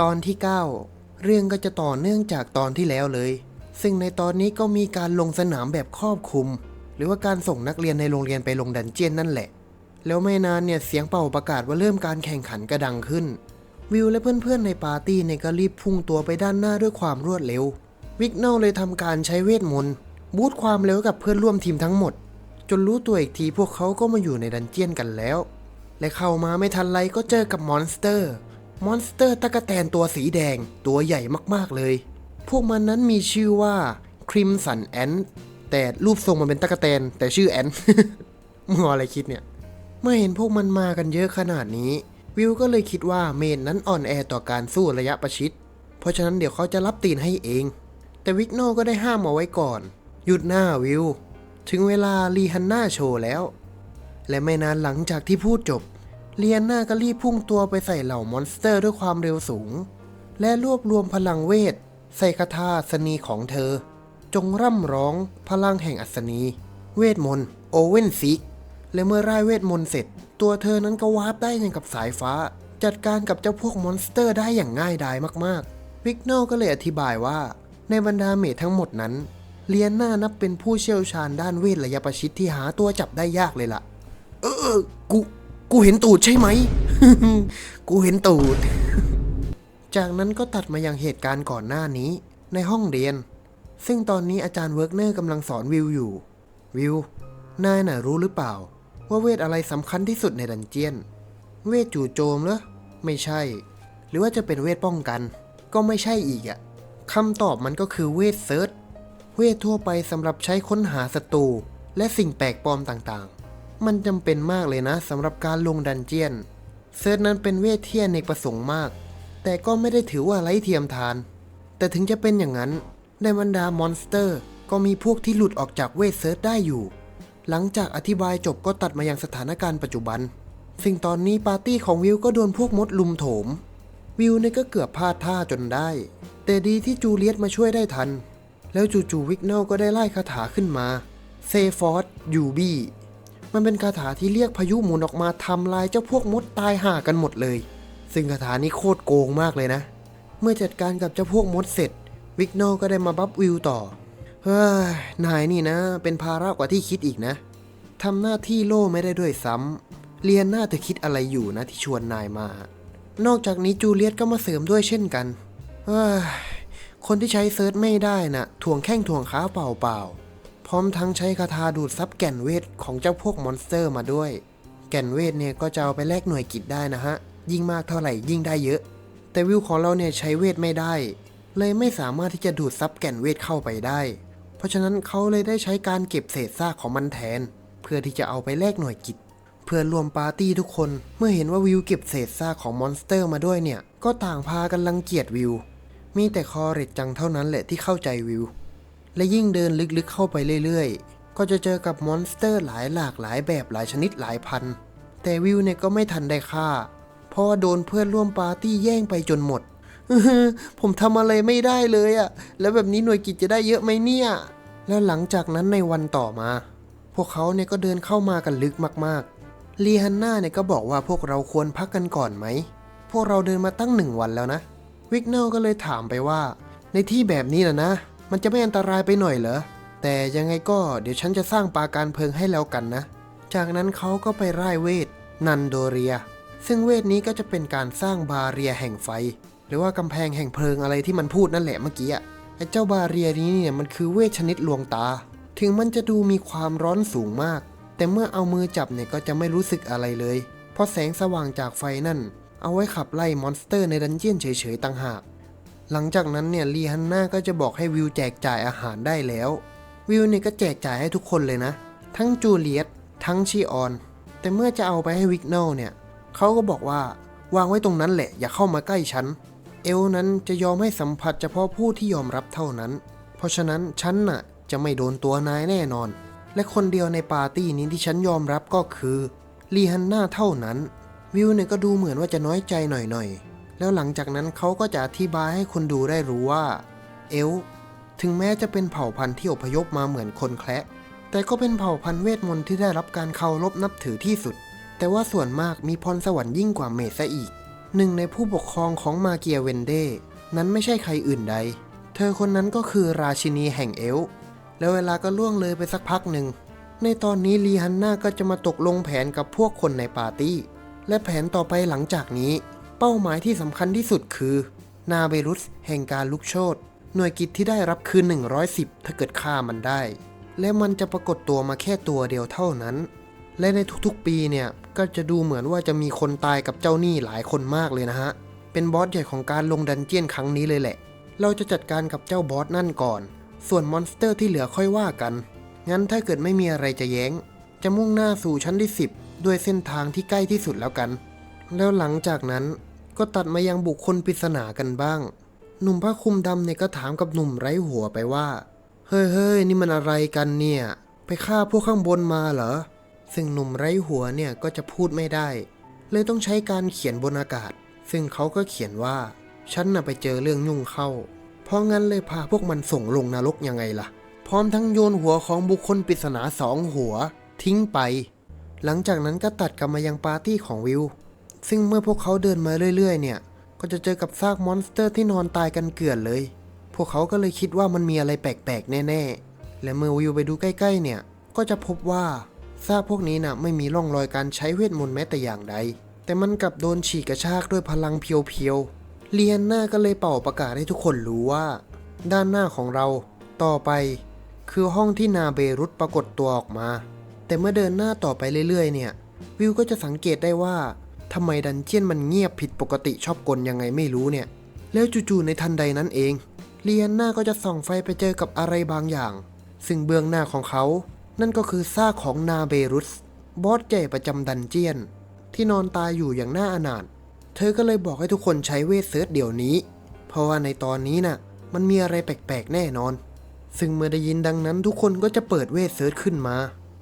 ตอนที่ 9 เรื่องก็จะต่อเนื่องจากตอนที่แล้วเลย ซึ่งในตอนนี้ก็มีการลงสนามแบบครอบคลุม หรือว่าการส่งนักเรียนในโรงเรียนไปลงดันเจียนนั่นแหละ แล้วไม่นานเนี่ยเสียงเป่าประกาศว่าเริ่มการแข่งขันกระดังขึ้น วิวและเพื่อนๆในปาร์ตี้เนี่ยก็รีบพุ่งตัวไปด้านหน้าด้วยความรวดเร็ว วิกเนลเลยทำการใช้เวทมนต์บูตความเร็วกับเพื่อนร่วมทีมทั้งหมด จนรู้ตัวอีกทีพวกเขาก็มาอยู่ในดันเจียนกันแล้ว และเข้ามาไม่ทันไรก็เจอกับมอนสเตอร์ มอนสเตอร์ตะกะแตนตัวสีแดงตัวใหญ่มากๆเลย พวกมันนั้นมีชื่อว่าคริมสันแอนแต่รูปทรงมันเป็นตะกะแตน แต่ชื่อแอนมึงเออะไรคิดเนี่ย เมื่อเห็นพวกมันมากันเยอะขนาดนี้ วิวก็เลยคิดว่าเมนนั้นอ่อนแอต่อการสู้ระยะประชิด เพราะฉะนั้นเดี๋ยวเขาจะรับตีนให้เอง แต่วิกโนก็ได้ห้ามเอาไว้ก่อน หยุดหน้าวิว ถึงเวลาลีฮันน่าโชว์แล้ว และไม่นานหลังจากที่พูดจบ เลียนน่าก็รีบพุ่งตัวไปใส่เหล่ามอนสเตอร์ด้วยความเร็วสูง และรวบรวมพลังเวท ใส่คาถาอัศนีของเธอ จงร่ำร้องพลังแห่งอัศนี เวทมนต์โอเว่นซิกและเมื่อร่ายเวทมนต์เสร็จ ตัวเธอนั้นก็วาร์ปได้อย่างกับสายฟ้า จัดการกับเจ้าพวกมอนสเตอร์ได้อย่างง่ายดายมากๆวิกโนก็เลยอธิบายว่า ในบรรดาเมททั้งหมดนั้นเลียนน่านับเป็นผู้เชี่ยวชาญด้านเวทระยะประชิดที่หาตัวจับได้ยากเลยล่ะ เออ กู กูเห็นตูดใช่ไหม กูเห็นตูด จากนั้นก็ตัดมายังเหตุการณ์ก่อนหน้านี้ ในห้องเรียน ซึ่งตอนนี้อาจารย์เวิร์กเนอร์กำลังสอนวิวอยู่ วิวนายน่ะรู้หรือเปล่า ว่าเวทอะไรสำคัญที่สุดในดันเจียน เวทจู่โจมเหรอ ไม่ใช่ หรือว่าจะเป็นเวทป้องกัน ก็ไม่ใช่อีกอะคำตอบมันก็คือเวทเซิร์ชเวททั่วไปสำหรับใช้ค้นหาศัตรูและสิ่งแปลกปลอมต่างๆ มันจำเป็นมากเลยนะสำหรับการลงดันเจียน เซิร์ชนั้นเป็นเวทเที่ในประสงค์มาก แต่ก็ไม่ได้ถือว่าไร้เทียมทาน แต่ถึงจะเป็นอย่างนั้น ในบรรดามอนสเตอร์ ก็มีพวกที่หลุดออกจากเวทเซิร์ชได้อยู่ หลังจากอธิบายจบก็ตัดมายังสถานการณ์ปัจจุบัน ซึ่งตอนนี้ปาร์ตี้ของวิวก็โดนพวกมดลุมโถม วิวเนี่ยก็เกือบพลาดท่าจนได้ แต่ดีที่จูเลียตมาช่วยได้ทัน แล้วจู่ๆวิกเนลก็ได้ไล่คาถาขึ้นมาเซฟอร์ดยูบี้ มันเป็นคาถาที่เรียกพายุหมุนออกมาทำลายเจ้าพวกมดตายห่ากันหมดเลย ซึ่งคาถานี้โคตรโกงมากเลยนะ เมื่อจัดการกับเจ้าพวกมดเสร็จ วิกโนก็ได้มาบัฟวิวต่อ เฮ้ย นายนี่นะ เป็นภาระกว่าที่คิดอีกนะทำหน้าที่โล่ไม่ได้ด้วยซ้ำเรียนหน้าเธอคิดอะไรอยู่นะที่ชวนนายมา นอกจากนี้จูเลียตก็มาเสริมด้วยเช่นกัน เฮ้ย คนที่ใช้เซิร์ชไม่ได้นะ่ะถ่วงแข้งถ่วงขาเปล่าๆ พร้อมทั้งใช้คาถาดูดซับแก่นเวทของเจ้าพวกมอนสเตอร์มาด้วย แก่นเวทเนี่ยก็จะเอาไปแลกหน่วยกิจได้นะฮะ ยิ่งมากเท่าไหร่ยิ่งได้เยอะ แต่วิวของเราเนี่ยใช้เวทไม่ได้ เลยไม่สามารถที่จะดูดซับแก่นเวทเข้าไปได้ เพราะฉะนั้นเขาเลยได้ใช้การเก็บเศษซากของมันแทน เพื่อที่จะเอาไปแลกหน่วยกิจเพื่อนรวมปาร์ตี้ทุกคนเมื่อเห็นว่าวิวเก็บเศษซากของมอนสเตอร์มาด้วยเนี่ย ก็ต่างพากันรังเกียจวิว มีแต่คอเรตจังเท่านั้นแหละที่เข้าใจวิว และยิ่งเดินลึกๆเข้าไปเรื่อยๆ ก็จะเจอกับมอนสเตอร์หลายหลากหลายแบบหลายชนิดหลายพัน แต่วิวเนี่ยก็ไม่ทันได้ฆ่า เพราะว่าโดนเพื่อนร่วมปาร์ตี้แย่งไปจนหมด ผมทำอะไรไม่ได้เลยอะแล้วแบบนี้หน่วยกิจจะได้เยอะไหมเนี่ย แล้วหลังจากนั้นในวันต่อมา พวกเขาเนี่ยก็เดินเข้ามากันลึกมากๆลีฮันน่าเนี่ยก็บอกว่าพวกเราควรพักกันก่อนไหม พวกเราเดินมาตั้งหนึ่งวันแล้วนะ วิกเนลก็เลยถามไปว่า ในที่แบบนี้นะนะ มันจะไม่อันตรายไปหน่อยเหรอ แต่ยังไงก็เดี๋ยวฉันจะสร้างปราการเพลิงให้แล้วกันนะ จากนั้นเขาก็ไปร่ายเวท นันโดเรีย ซึ่งเวทนี้ก็จะเป็นการสร้างบาเรียแห่งไฟ หรือว่ากำแพงแห่งเพลิงอะไรที่มันพูดนั่นแหละเมื่อกี้อะไอ้เจ้าบาเรียนี้เนี่ยมันคือเวทชนิดลวงตา ถึงมันจะดูมีความร้อนสูงมาก แต่เมื่อเอามือจับเนี่ยก็จะไม่รู้สึกอะไรเลย เพราะแสงสว่างจากไฟนั่น เอาไว้ขับไล่มอนสเตอร์ในดันเจียนเฉยๆต่างหาก หลังจากนั้นเนี่ยลีฮันน่าก็จะบอกให้วิวแจกจ่ายอาหารได้แล้ว วิวเนี่ยก็แจกจ่ายให้ทุกคนเลยนะ ทั้งจูเลียตทั้งชีออน แต่เมื่อจะเอาไปให้วิกเนลเนี่ยเขาก็บอกว่าวางไว้ตรงนั้นแหละ อย่าเข้ามาใกล้ฉัน เอลนั้นจะยอมให้สัมผัสเฉพาะผู้ที่ยอมรับเท่านั้น เพราะฉะนั้นฉันน่ะจะไม่โดนตัวนายแน่นอน และคนเดียวในปาร์ตี้นี้ที่ฉันยอมรับก็คือลีฮันน่าเท่านั้น วิวเนี่ยก็ดูเหมือนว่าจะน้อยใจหน่อยๆ แล้วหลังจากนั้นเขาก็จะอธิบายให้คนดูได้รู้ว่า เอลถึงแม้จะเป็นเผ่าพันธุ์ที่อพยพมาเหมือนคนแคระแต่ก็เป็นเผ่าพันธุ์เวทมนต์ที่ได้รับการเคารพนับถือที่สุด แต่ว่าส่วนมากมีพรสวรรค์ยิ่งกว่าเมดซะอีก หนึ่งในผู้ปกครองของมาเกียเวนเด นั้นไม่ใช่ใครอื่นใด เธอคนนั้นก็คือราชินีแห่งเอลแล้วเวลาก็ล่วงเลยไปสักพักหนึ่ง ในตอนนี้ลีฮันน่าก็จะมาตกลงแผนกับพวกคนในปาร์ตี้ และแผนต่อไปหลังจากนี้ เป้าหมายที่สำคัญที่สุดคือ นาเบรุสแห่งการลุกโชนหน่วยกิจที่ได้รับคือ 110 ถ้าเกิดฆ่ามันได้ และมันจะปรากฏตัวมาแค่ตัวเดียวเท่านั้น และในทุกๆปีเนี่ย ก็จะดูเหมือนว่าจะมีคนตายกับเจ้าหนี้หลายคนมากเลยนะฮะ เป็นบอสใหญ่ของการลงดันเจียนครั้งนี้เลยแหละ เราจะจัดการกับเจ้าบอสนั่นก่อน ส่วนมอนสเตอร์ที่เหลือค่อยว่ากัน งั้นถ้าเกิดไม่มีอะไรจะแย้ง จะมุ่งหน้าสู่ชั้นที่ 10 ด้วยเส้นทางที่ใกล้ที่สุดแล้วกัน แล้วหลังจากนั้น ก็ตัดมายังบุคคลปริศนากันบ้าง หนุ่มผ้าคลุมดำเนี่ยก็ถามกับหนุ่มไร้หัวไปว่า เฮ้ยเฮ้ยนี่มันอะไรกันเนี่ย ไปฆ่าพวกข้างบนมาเหรอ ซึ่งหนุ่มไร้หัวเนี่ยก็จะพูดไม่ได้ เลยต้องใช้การเขียนบนอากาศ ซึ่งเขาก็เขียนว่า ฉันน่ะไปเจอเรื่องยุ่งเข้า เพราะงั้นเลยพาพวกมันส่งลงนรกยังไงล่ะ พร้อมทั้งโยนหัวของบุคคลปริศนาสองหัว ทิ้งไป หลังจากนั้นก็ตัดกลับมายังปาร์ตี้ของวิว ซึ่งเมื่อพวกเขาเดินมาเรื่อยๆ เนี่ย ก็จะเจอกับซากมอนสเตอร์ที่นอนตายกันเกลื่อนเลย พวกเขาก็เลยคิดว่ามันมีอะไรแปลกๆ แน่ๆ และเมื่อวิวไปดูใกล้ๆ เนี่ย ก็จะพบว่าซากพวกนี้น่ะไม่มีร่องรอยการใช้เวทมนต์แม้แต่อย่างใด แต่มันกลับโดนฉีกกระชากด้วยพลังเพียวๆ เลียนหน้าก็เลยเป่าประกาศให้ทุกคนรู้ว่า ด้านหน้าของเรา ต่อไป คือห้องที่นาเบรุตปรากฏตัวออกมา แต่เมื่อเดินหน้าต่อไปเรื่อยๆ เนี่ย วิวก็จะสังเกตได้ว่า ทำไมดันเจียนมันเงียบผิดปกติชอบกลยังไงไม่รู้เนี่ย แล้วจู่ๆในทันใดนั้นเองเลียนหน้าก็จะส่องไฟไปเจอกับอะไรบางอย่าง ซึ่งเบื้องหน้าของเขา นั่นก็คือซากของนาเบรุส บอสใหญ่ประจำดันเจียน ที่นอนตายอยู่อย่างน่าอนาถ เธอก็เลยบอกให้ทุกคนใช้เวทเซิร์ชเดี๋ยวนี้ เพราะว่าในตอนนี้น่ะ มันมีอะไรแปลกๆแน่นอน ซึ่งเมื่อได้ยินดังนั้นทุกคนก็จะเปิดเวทเซิร์ชขึ้นมา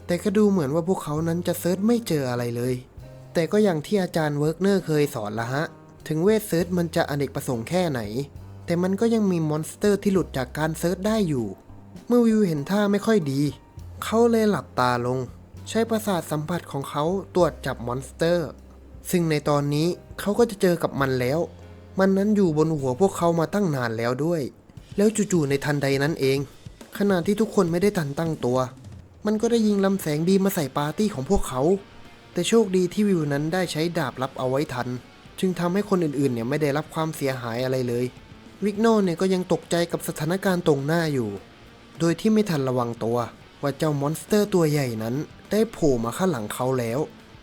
แต่ก็ดูเหมือนว่าพวกเขานั้นจะเซิร์ชไม่เจออะไรเลย แต่ก็อย่างที่อาจารย์เวิร์กเนอร์เคยสอนละฮะ ถึงเวทเซิร์ชมันจะอเนกประสงค์แค่ไหน แต่มันก็ยังมีมอนสเตอร์ที่หลุดจากการเซิร์ชได้อยู่ เมื่อวิวเห็นท่าไม่ค่อยดี เขาเลยหลับตาลง ใช้ประสาทสัมผัสของเขาตรวจจับมอนสเตอร์ ซึ่งในตอนนี้เขาก็จะเจอกับมันแล้ว มันนั้นอยู่บนหัวพวกเขามาตั้งนานแล้วด้วย แล้วจู่ๆในทันใดนั้นเอง ขณะที่ทุกคนไม่ได้ทันตั้งตัว มันก็ได้ยิงลำแสงบีมมาใส่ปาร์ตี้ของพวกเขา แต่โชคดีที่วิวนั้นได้ใช้ดาบรับเอาไว้ทัน จึงทำให้คนอื่นๆเนี่ยไม่ได้รับความเสียหายอะไรเลย วิกโนเนี่ยก็ยังตกใจกับสถานการณ์ตรงหน้าอยู่ โดยที่ไม่ทันระวังตัว ว่าเจ้ามอนสเตอร์ตัวใหญ่นั้น ได้โผล่มาข้างหลังเขาแล้ว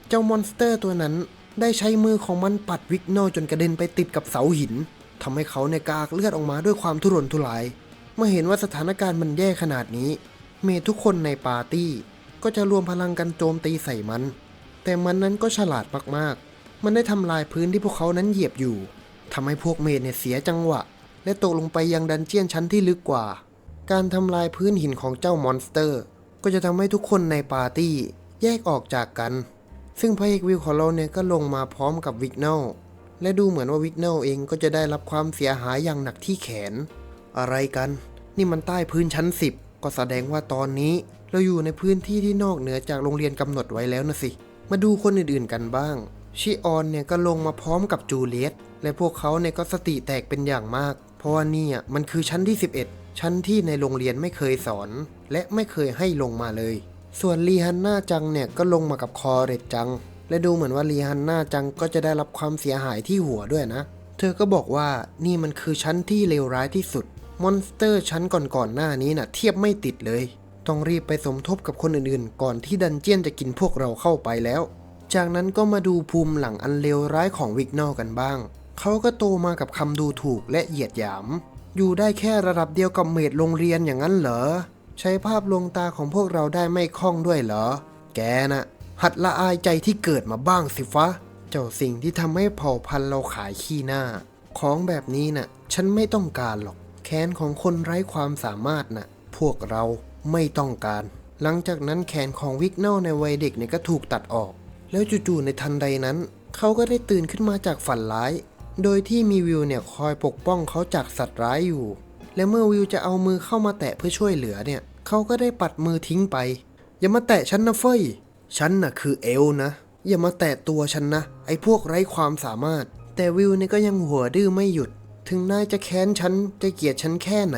เจ้ามอนสเตอร์ตัวนั้นได้ใช้มือของมันปัดวิกโนจนกระเด็นไปติดกับเสาหินทำให้เขาเนี่ยกากเลือดออกมาด้วยความทุรนทุราย เมื่อเห็นว่าสถานการณ์มันแย่ขนาดนี้ เมทุกคนในปาร์ตี้ ก็จะรวมพลังกันโจมตีใส่มัน แต่มันนั้นก็ฉลาดมากๆ มันได้ทำลายพื้นที่พวกเขานั้นเหยียบอยู่ทำให้พวกเมย์เนี่ยเสียจังหวะ และตกลงไปยังดันเจียนชั้นที่ลึกกว่า การทำลายพื้นหินของเจ้ามอนสเตอร์ ก็จะทำให้ทุกคนในปาร์ตี้แยกออกจากกัน ซึ่งพระเอกวิวของเราเนี่ยก็ลงมาพร้อมกับวิกเนลและดูเหมือนว่าวิกเนลเองก็จะได้รับความเสียหายอย่างหนักที่แขน อะไรกัน นี่มันใต้พื้นชั้น 10 ก็แสดงว่าตอนนี้ เราอยู่ในพื้นที่ที่นอกเหนือจากโรงเรียนกำหนดไว้แล้วนะสิ มาดูคนอื่นๆกันบ้าง ชิออนเนี่ยก็ลงมาพร้อมกับจูเลียตและพวกเขาเนี่ยก็สติแตกเป็นอย่างมาก เพราะว่านี่อะมันคือชั้นที่ 11 ชั้นที่ในโรงเรียนไม่เคยสอน และไม่เคยให้ลงมาเลย ส่วนลีฮันน่าจังเนี่ยก็ลงมากับคอเรตจัง และดูเหมือนว่าลีฮันน่าจังก็จะได้รับความเสียหายที่หัวด้วยนะ เธอก็บอกว่านี่มันคือชั้นที่เลวร้ายที่สุด มอนสเตอร์ชั้นก่อนๆหน้านี้น่ะเทียบไม่ติดเลย ต้องรีบไปสมทบกับคนอื่นๆ ก่อนที่ดันเจียนจะกินพวกเราเข้าไปแล้ว จากนั้นก็มาดูภูมิหลังอันเลวร้ายของวิกนอกันบ้าง เขาก็โตมากับคำดูถูกและเหยียดหยาม อยู่ได้แค่ระดับเดียวกับเมดโรงเรียนอย่างนั้นเหรอ ใช้ภาพลวงตาของพวกเราได้ไม่คล่องด้วยเหรอ แกน่ะ หัดละอายใจที่เกิดมาบ้างสิฟะ เจ้าสิ่งที่ทำให้เผ่าพันธุ์เราขายขี้หน้า ของแบบนี้น่ะ ฉันไม่ต้องการหรอก แค้นของคนไร้ความสามารถน่ะ พวกเรา ไม่ต้องการ หลังจากนั้นแขนของวิกเนลในวัยเด็กเนี่ยก็ถูกตัดออก แล้วจู่ๆในทันใดนั้น เขาก็ได้ตื่นขึ้นมาจากฝันร้าย โดยที่มีวิวเนี่ยคอยปกป้องเขาจากสัตว์ร้ายอยู่ และเมื่อวิวจะเอามือเข้ามาแตะเพื่อช่วยเหลือเนี่ยเขาก็ได้ปัดมือทิ้งไป อย่ามาแตะฉันนะเฟยฉันน่ะคือเอลนะ อย่ามาแตะตัวฉันนะ ไอ้พวกไร้ความสามารถ แต่วิวเนี่ยก็ยังหัวดื้อไม่หยุด ถึงนายจะแค้นฉันจะเกลียดฉันแค่ไหน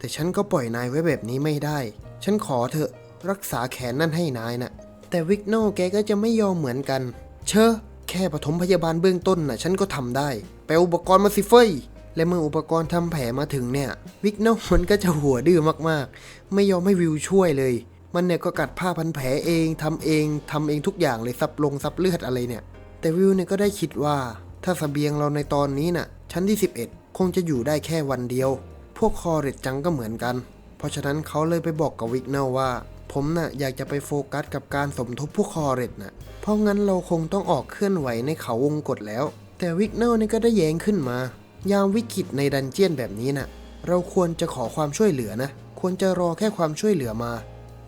แต่ฉันก็ปล่อยนายไว้แบบนี้ไม่ได้ ฉันขอเถอะรักษาแขนนั่นให้นายนะแต่วิกโนแกก็จะไม่ยอมเหมือนกัน เชอะแค่ปฐมพยาบาลเบื้องต้นน่ะ ฉันก็ทำได้ ไปอุปกรณ์มาสิเฟยและเมื่ออุปกรณ์ทำแผลมาถึงเนี่ย วิกโนมันก็จะหัวดื้อมากๆ ไม่ยอมให้วิวช่วยเลย มันเนี่ยก็กัดผ้าพันแผลเองทำเองทำเองทุกอย่างเลยซับลงซับเลือดอะไรเนี่ย แต่วิวเนี่ยก็ได้คิดว่า ถ้าสเสบียงเราในตอนนี้น่ะ ชั้นที่ 11 คงจะอยู่ได้แค่วันเดียว พวกคอเรตจังก็เหมือนกัน เพราะฉะนั้นเขาเลยไปบอกกับวิกเนลว่า ผมน่ะอยากจะไปโฟกัสกับการสมทบพวกคอเรตน่ะ เพราะงั้นเราคงต้องออกเคลื่อนไหวในเขาวงกฏแล้ว แต่วิกเนลนี่ก็ได้แย้งขึ้นมา ยามวิกฤตในดันเจียนแบบนี้น่ะ เราควรจะขอความช่วยเหลือนะ ควรจะรอแค่ความช่วยเหลือมา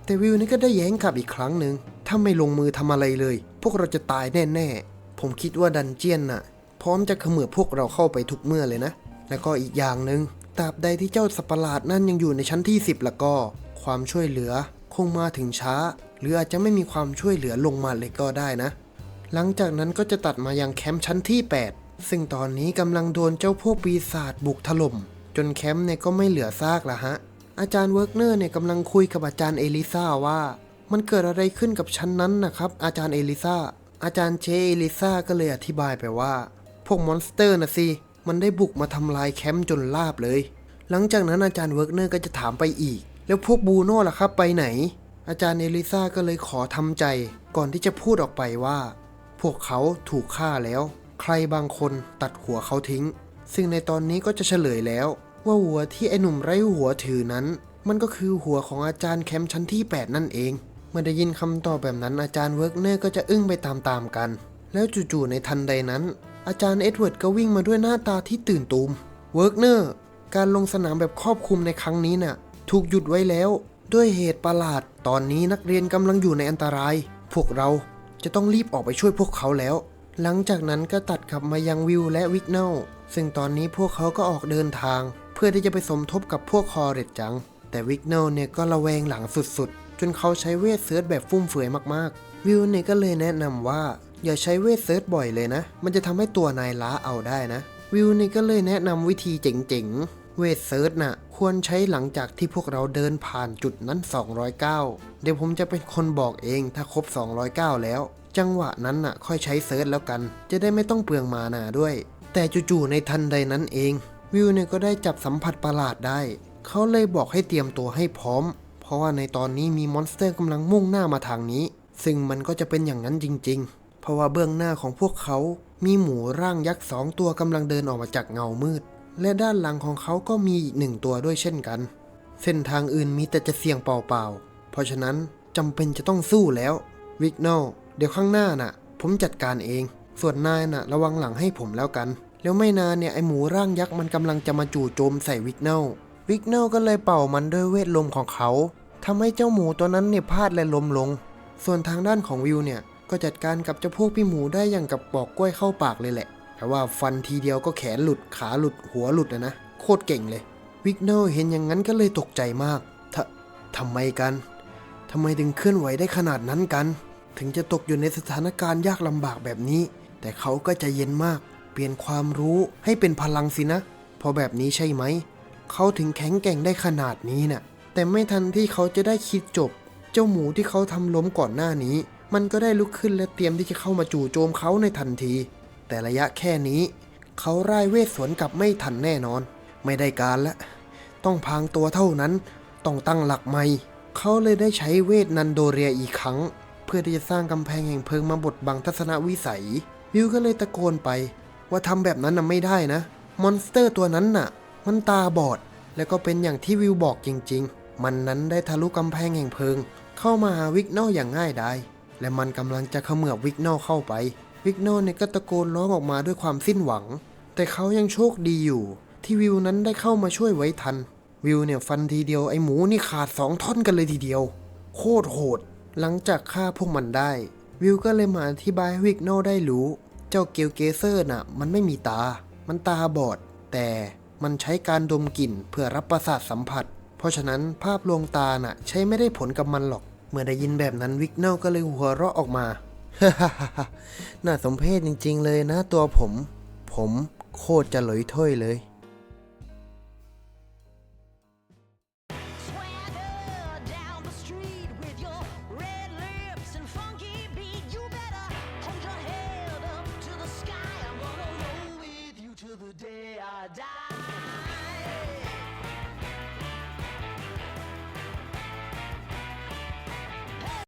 แต่วิวนี่ก็ได้แย้งกลับอีกครั้งหนึ่งถ้าไม่ลงมือทำอะไรเลย พวกเราจะตายแน่ๆ ผมคิดว่าดันเจียนน่ะ พร้อมจะขมือพวกเราเข้าไปทุกเมื่อเลยนะ แล้วก็อีกอย่างหนึ่ง ตราบใดที่เจ้าสัปหลาดนั่นยังอยู่ในชั้นที่ 10 แล้วก็ ความช่วยเหลือคงมาถึงช้า หรืออาจจะไม่มีความช่วยเหลือลงมาเลยก็ได้นะ หลังจากนั้นก็จะตัดมายังแคมป์ชั้นที่ 8 ซึ่งตอนนี้กำลังโดนเจ้าพวกปีศาจบุกถล่ม จนแคมป์เนี่ยก็ไม่เหลือซากละฮะ อาจารย์เวิร์กเนอร์เนี่ยกำลังคุยกับอาจารย์เอลิซาว่า มันเกิดอะไรขึ้นกับชั้นนั้นนะครับ อาจารย์เอลิซาอาจารย์เจเอลิซาก็เลยอธิบายไปว่า พวกมอนสเตอร์นะสิ มันได้บุกมาทำลายแคมป์จนลาบเลย หลังจากนั้นอาจารย์เวิร์กเนอร์ก็จะถามไปอีก แล้วพวกบูโน่ล่ะครับไปไหน อาจารย์เอลิซาก็เลยขอทำใจ ก่อนที่จะพูดออกไปว่า พวกเขาถูกฆ่าแล้ว ใครบางคนตัดหัวเขาทิ้ง ซึ่งในตอนนี้ก็จะเฉลยแล้ว ว่าหัวที่ไอหนุ่มไร้หัวถือนั้น มันก็คือหัวของอาจารย์แคมป์ชั้นที่ 8 นั่นเองเมื่อได้ยินคำตอบแบบนั้นอาจารย์เวิร์กเนอร์ก็จะอึ้งไปตามๆกัน แล้วจู่ๆในทันใดนั้น อาจารย์เอ็ดเวิร์ดก็วิ่งมาด้วยหน้าตาที่ตื่นตูมเวิร์กเนอร์การลงสนามแบบครอบคลุมในครั้งนี้น่ะ ถูกหยุดไว้แล้ว ด้วยเหตุประหลาด ตอนนี้นักเรียนกำลังอยู่ในอันตราย พวกเราจะต้องรีบออกไปช่วยพวกเขาแล้ว หลังจากนั้นก็ตัดกลับมายังวิวและวิกเนลซึ่งตอนนี้พวกเขาก็ออกเดินทาง เพื่อที่จะไปสมทบกับพวกคอเรตจัง แต่วิกเนลเนี่ยก็ระแวงหลังสุดๆ จนเขาใช้เวทเซิร์ชแบบฟุ่มเฟือยมากๆ วิวเนี่ยก็เลยแนะนำว่า อย่าใช้เวทเซิร์ชบ่อยเลยนะ มันจะทำให้ตัวนายล้าเอาได้นะ วิวเนี่ยก็เลยแนะนำวิธีเจ๋งๆ เวทเซิร์ชน่ะ ควรใช้หลังจากที่พวกเราเดินผ่านจุดนั้น 209 เดี๋ยวผมจะเป็นคนบอกเองถ้าครบ 209 แล้ว จังหวะนั้นน่ะ ค่อยใช้เซิร์ชแล้วกัน จะได้ไม่ต้องเปลืองมานาด้วย แต่จู่ๆในทันใดนั้นเอง วิวเนี่ยก็ได้จับสัมผัสประหลาดได้ เขาเลยบอกให้เตรียมตัวให้พร้อม เพราะว่าในตอนนี้มีมอนสเตอร์กำลังมุ่งหน้ามาทางนี้ ซึ่งมันก็จะเป็นอย่างนั้นจริง ๆ เพราะว่าเบื้องหน้าของพวกเขา มีหมูร่างยักษ์สองตัวกำลังเดินออกมาจากเงามืด และด้านหลังของเขาก็มีอีกหนึ่งตัวด้วยเช่นกัน เส้นทางอื่นมีแต่จะเสี่ยงเปล่าๆ เพราะฉะนั้นจำเป็นจะต้องสู้แล้ววิกโนเดี๋ยวข้างหน้าน่ะ ผมจัดการเอง ส่วนนายน่ะ ระวังหลังให้ผมแล้วกัน แล้วไม่นานเนี่ยไอหมูร่างยักษ์มันกำลังจะมาจู่โจมใส่วิกเนวิกเนก็เลยเป่ามันด้วยเวทลมของเขาทำให้เจ้าหมูตัวนั้นเนี่ยพลาดและล้มลง ส่วนทางด้านของวิวเนี่ย ก็จัดการกับเจ้าพวกพี่หมูได้อย่างกับปอกกล้วยเข้าปากเลยแหละ แต่ว่าฟันทีเดียวก็แขนหลุดขาหลุดหัวหลุดเลยนะ โคตรเก่งเลย วิกเนลเห็นอย่างนั้นก็เลยตกใจมากทะทำไมกันทำไมถึงเคลื่อนไหวได้ขนาดนั้นกัน ถึงจะตกอยู่ในสถานการณ์ยากลำบากแบบนี้ แต่เขาก็ใจเย็นมาก เปลี่ยนความรู้ให้เป็นพลังสินะ พอแบบนี้ใช่ไหม เขาถึงแข็งแกร่งได้ขนาดนี้น่ะ แต่ไม่ทันที่เขาจะได้คิดจบ เจ้าหมูที่เขาทำล้มก่อนหน้านี้ มันก็ได้ลุกขึ้นและเตรียมที่จะเข้ามาจู่โจมเขาในทันที แต่ระยะแค่นี้ เขาร่ายเวทสวนกลับไม่ทันแน่นอน ไม่ได้การละ ต้องพางตัวเท่านั้น ต้องตั้งหลักใหม่ เขาเลยได้ใช้เวทนันโดเรียอีกครั้ง เพื่อที่จะสร้างกำแพงแห่งเพลิงมาบดบังทัศนวิสัย วิวก็เลยตะโกนไป ว่าทำแบบนั้นน่ะไม่ได้นะ มอนสเตอร์ตัวนั้นน่ะ มันตาบอด แล้วก็เป็นอย่างที่วิวบอกจริง ๆ มันนั้นได้ทะลุกำแพงแห่งเพลิง เข้ามาหาวิกโนอย่างง่ายดาย และมันกำลังจะเขมือบวิกโนเข้าไป วิกโนเนี่ยก็ตะโกนร้องออกมาด้วยความสิ้นหวัง แต่เขายังโชคดีอยู่ ที่วิวนั้นได้เข้ามาช่วยไว้ทัน วิวเนี่ยฟันทีเดียวไอ้หมูนี่ขาดสองท่อนกันเลยทีเดียว โคตรโหด หลังจากฆ่าพวกมันได้ วิวก็เลยมาอธิบายให้วิกโนได้รู้ เจ้าเกลเกเซอร์น่ะ มันไม่มีตา มันตาบอด แต่มันใช้การดมกลิ่นเพื่อรับประสาทสัมผัส เพราะฉะนั้นภาพลวงตาน่ะใช้ไม่ได้ผลกับมันหรอก เมื่อได้ยินแบบนั้นวิกเนลก็เลยหัวเราะออกมาฮ่าฮ่าน่าสมเพชจริงๆเลยนะตัวผมผผมโคตรจะหลอยถ้อยเลย